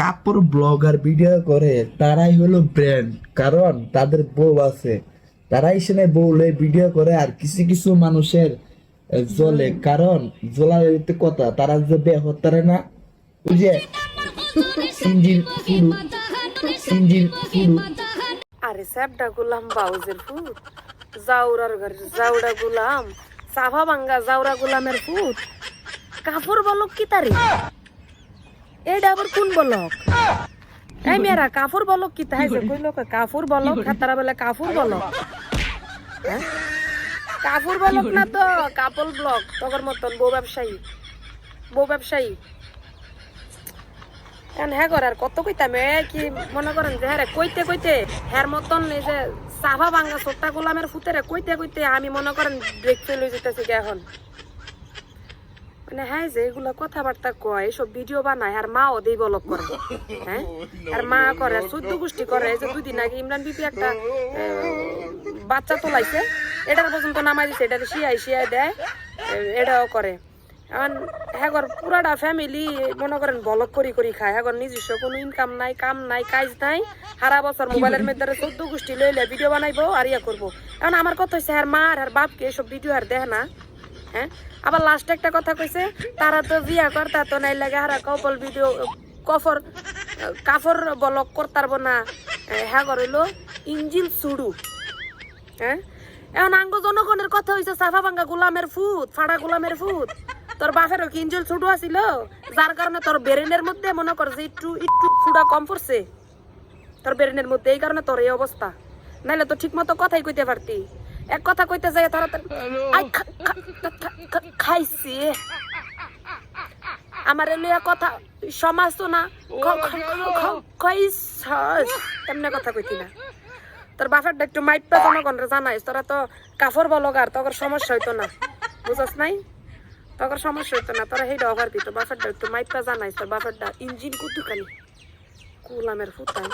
কাপড় blogger video করে, তারাই হলো ব্র্যান্ড কারণ তাদের বউ আছে। তারাই সেনে বউ ভিডিও করে আর কিছু কিছু মানুষের জ্বলে। কারণ জ্বলার এতে কথা, তারা যে বে হতারে না। ওই যে সিঞ্জির ফুরু, সিঞ্জির আরে স্যাপডা গুলাম বাউজের ফুট জাউরার ঘর জাউডা গুলাম। সাভা ভাঙ্গা জাউরা গুলামের ফুট কাপড় বলক কি তারে? এটা আবার কোন বলক? এই মেয়েরা, কাফুর বলক কি তাই যে কইলো কাফুর বলক, খাতারা বেলা কাফুর বলক। হ্যাঁ? কাফুর বলক না তো, কাপল ব্লক, তগর মতন বউ ব্যবসায়ী। বউ ব্যবসায়ী। এখন হ্যাঁ আর কত কইতাম, এ কি মনে করেন যে হ্যাঁ কইতে কইতে হ্যার মতন এই যে সাফা ভাঙ্গা ছোট্টা গোলামের ফুতেরে কইতে কইতে আমি মনে করেন ব্রেক ফেলে যেতেছি এখন। মানে হ্যাঁ যে এগুলা কথাবার্তা কয় এইসব ভিডিও বানায়, আর মাও দেই বলক করে হ্যাঁ? আর মা করে চোদ্দ গোষ্ঠী করে যে দুদিন আগে ইমরান বিপি একটা বাচ্চা তোলাইছে, এটার পর্যন্ত নামাই দিছে এটা শিয়াই শিয়াই দেয় এটাও করে। এখন হ্যাগর পুরাটা ফ্যামিলি মনে করেন বলক করি করি খায় হ্যাগর নিজস্ব কোনো ইনকাম নাই, কাম নাই, কাজ নাই, সারা বছর মোবাইলের মধ্যে চোদ্দ গোষ্ঠী লইলে ভিডিও বানাইবো আর ইয়া করব। এখন আমার কথা হচ্ছে আর মা আর আর বাপকে এসব ভিডিও আর দেয় না। হ্যাঁ? আবার লাস্ট একটা কথা কইছে, তারা তো বিয়া করতা তো নাই লাগে হারা কপল ভিডিও কফর, কাফর বলক করতারব না হ্যাঁ করইলো ইঞ্জিল সুড়ু হ্যাঁ? এখন আঙ্গ জনগণের কথা হইছে, সাফা ভাঙ্গা গোলামের ফুট, ফাড়া গোলামের ফুট। তোর বাপেরও কি ইঞ্জিল ছোট আছিল? যার কারণে তোর ব্রেনের মধ্যে মনে কর যে একটু একটু ফুড়া কম পড়ছে। তোর ব্রেনের মধ্যে, এই কারণে তোর এই অবস্থা। নাইলে তো ঠিক মতো কথাই কইতে পারতি। এক কথা কইতে যাই তারা তো- আই খা- খা- খা- খা- খাইছি। আমার লইয়া কথা সমাজ তো না এমনি কথা কইতি না। তোর বাপেরটা একটু মাইপটা জনগণ জানাইস। তোরা তো কাফর বলগার তোর সমস্যা হইতো না। বুঝাস নাই? তোর সমস্যা হইতো না। তোরা সেইটা অভার দিত বাপেরটা একটু মাইপটা জানাইস। তোর বাপেরটা ইঞ্জিন কুতুকানি কুলামের ফুটাই